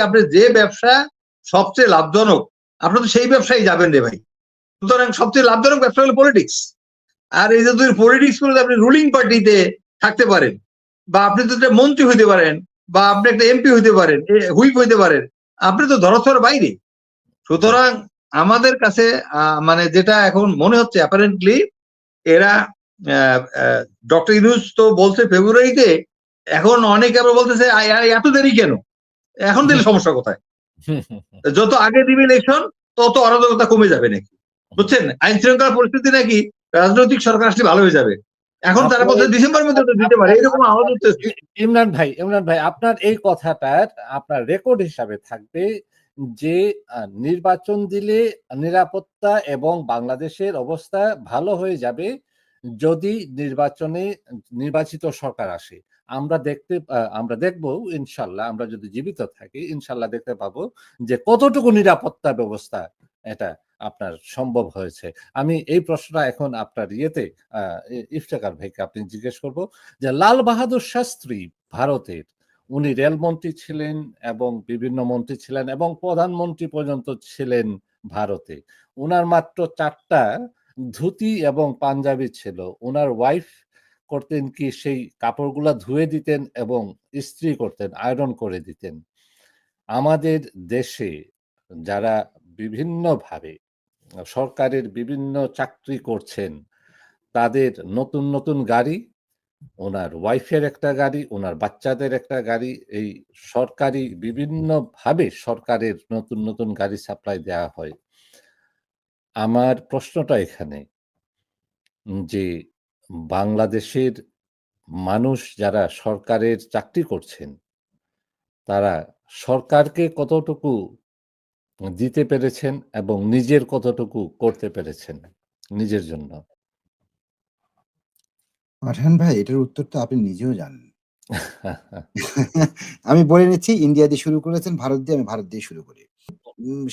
আপনি যে ব্যবসা সবচেয়ে লাভজনক আপনি তো সেই ব্যবসায় যাবেন রে ভাই। সুতরাং সবচেয়ে লাভজনক ব্যবসা হলো পলিটিক্স আর এই যে যদি পলিটিক্স করে আপনি রুলিং পার্টিতে থাকতে পারেন, বা আপনি তো একটা মন্ত্রী হইতে পারেন, বা আপনি একটা এমপি হইতে পারেন হুইপ হইতে পারেন, আপনি তো ধরছর বাইরে। সুতরাং আমাদের কাছে মানে যেটা এখন মনে হচ্ছে অ্যাপারেন্টলি এরা ডক্টর ইউনুস তো বলছে ফেব্রুয়ারিতে এখন অনেকে আবার বলতেছে, "আ- আ- এত দেরি কেন? এখন দিলে সমস্যা কোথায়? যত আগে দিবে ইলেকশন তত অরাজকতা কমে যাবে নাকি? বুঝছেন? আইন শৃঙ্খলা পরিস্থিতি নাকি রাজনৈতিক সরকার আসলে ভালো হয়ে যাবে। এখন তারা বলছে ডিসেম্বর মধ্যে দিতে পারে এরকম আওয়াজ উঠতেছে। ইমরান ভাই ইমরান ভাই আপনার এই কথাটার আপনার রেকর্ড হিসাবে থাকবে যে নির্বাচন দিলে নিরাপত্তা এবং বাংলাদেশের অবস্থা ভালো হয়ে যাবে। যদি নির্বাচনে নির্বাচিত সরকার আসে, আমরা দেখতে আমরা দেখব, ইনশাল্লাহ, আমরা যদি জীবিত থাকি, ইনশাল্লাহ দেখতে পাবো যে কতটুকু নিরাপত্তা ব্যবস্থা এটা আপনার সম্ভব হয়েছে। আমি এই প্রশ্নটা এখন আপনার ইয়েতে ইফতেকার ভাইকে আপনি জিজ্ঞেস করব যে লাল বাহাদুর শাস্ত্রী ভারতের, উনি রেলমন্ত্রী ছিলেন এবং বিভিন্ন মন্ত্রী ছিলেন এবং প্রধানমন্ত্রী পর্যন্ত ছিলেন ভারতে। উনার মাত্র চারটা ধুতি এবং পাঞ্জাবি ছিল। ওনার ওয়াইফ করতেন কি সেই কাপড়গুলা ধুয়ে দিতেন এবং ইস্ত্রি করতেন আয়রন করে দিতেন। আমাদের দেশে যারা বিভিন্নভাবে সরকারের বিভিন্ন চাকরি করছেন, তাদের নতুন নতুন গাড়ি ওনার ওয়াইফের একটা গাড়ি ওনার বাচ্চাদের একটা গাড়ি, এই সরকারি বিভিন্নভাবে সরকারের নতুন নতুন গাড়ি সাপ্লাই দেওয়া হয়। আমার প্রশ্নটা এখানে, যে বাংলাদেশের মানুষ যারা সরকারের চাকরি করছেন, তারা সরকারকে কতটুকু দিতে পেরেছেন এবং নিজের কতটুকু করতে পেরেছেন নিজের জন্য? পাঠান ভাই, এটার উত্তর তো আপনি নিজেও জানেন। আমি বলে নিচ্ছি, ইন্ডিয়া দিয়ে শুরু করেছেন, ভারত দিয়ে আমি ভারত দিয়ে শুরু করি।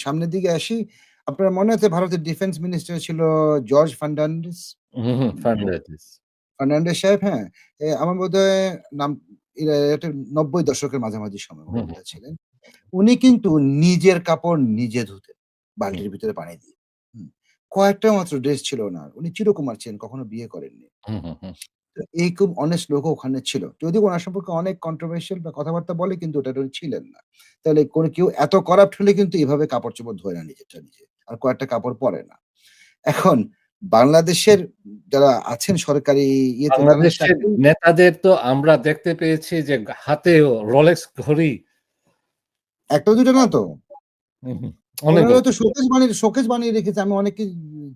সামনের দিকে আসি আপনার মনে আছে ভারতের ডিফেন্স মিনিস্টার ছিল জর্জ ফার্নান্ডিস হুম, ফার্নান্ডিস। সাহেব হ্যাঁ আমার বোধ নাম নব্বই দশকের মাঝামাঝি সময় ছিলেন উনি কিন্তু নিজের কাপড় নিজে ধুতেন বালতির ভিতরে পানি দিয়ে কয়েকটা মাত্র ড্রেস ছিল ওনার। উনি চিরকুমার ছিলেন কখনো বিয়ে করেননি। এই খুব অনেস্ট লোক ওখানে ছিল। যদি ওনার সম্পর্কে অনেক কন্ট্রোভার্সিয়াল বা কথাবার্তা বলে কিন্তু ওটা ছিলেন না। তাহলে কোনো কেউ এত করাপ্ট হলে কিন্তু এভাবে কাপড় চোপড় ধোয় না নিজেরটা নিজে। আর কয়েকটা কাপড় পরে না। এখন বাংলাদেশের যারা আছেন সরকারি তারা নেতাদের তো আমরা দেখতে পেয়েছি যে হাতে রোলেক্স ঘড়ি। একটা দুটো না তো? তো শোকেস বানিয়ে শোকেস বানিয়ে রেখেছে আমি অনেকে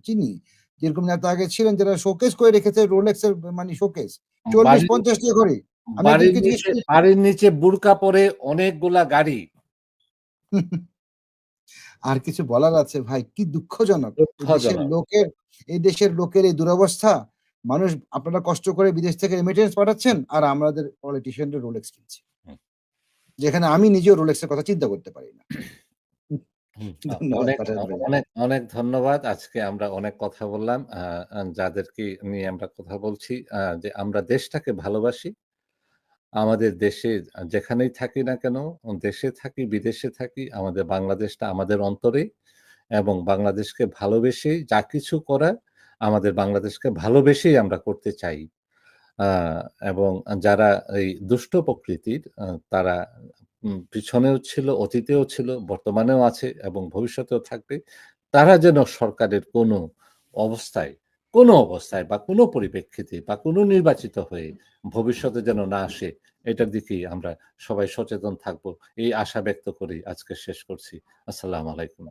চিনি। যেরকম নেতা আগে ছিলেন যারা শোকেস করে রেখেছে রোলেক্স এর মানে শোকেস। চল্লিশ বাড়ির- পঞ্চাশ টাকা করে। বাড়ির নিচে বাড়ির পরে অনেকগুলা গাড়ি। আর কিছু বলার আছে? ভাই কি দুঃখজনক। দেশের লোকের এই দেশের লোকের এই দুরবস্থা মানুষ আপনারা কষ্ট করে বিদেশ থেকে রেমিটেন্স পাঠাচ্ছেন আর আমাদের পলিটিশিয়ানরা রোলেক্স কিনছে। যেখানে আমি নিজেও রোলেক্সের কথা চিন্তা করতে পারি না। অনেক অনেক ধন্যবাদ। আজকে আমরা অনেক কথা বললাম। যাদেরকে নিয়ে আমরা কথা বলছি আহ, যে আমরা দেশটাকে ভালোবাসি আমাদের দেশে যেখানেই থাকি না কেন, দেশে থাকি, বিদেশে থাকি, আমাদের বাংলাদেশটা আমাদের অন্তরে এবং বাংলাদেশকে ভালোবেসে যা কিছু করার আমাদের বাংলাদেশকে ভালোবেসেই আমরা করতে চাই। এবং যারা এই দুষ্ট প্রকৃতির তারা পিছনেও ছিল, অতীতেও ছিল, বর্তমানেও আছে এবং ভবিষ্যতেও থাকবে, তারা যেন সরকারের কোনো অবস্থায় কোনো অবস্থায় বা কোনো পরিপ্রেক্ষিতে বা কোনো নির্বাচিত হয়ে ভবিষ্যতে যেন না আসে, এটার দিকেই আমরা সবাই সচেতন থাকব। এই আশা ব্যক্ত করি আজকে শেষ করছি। আসসালাম আলাইকুম।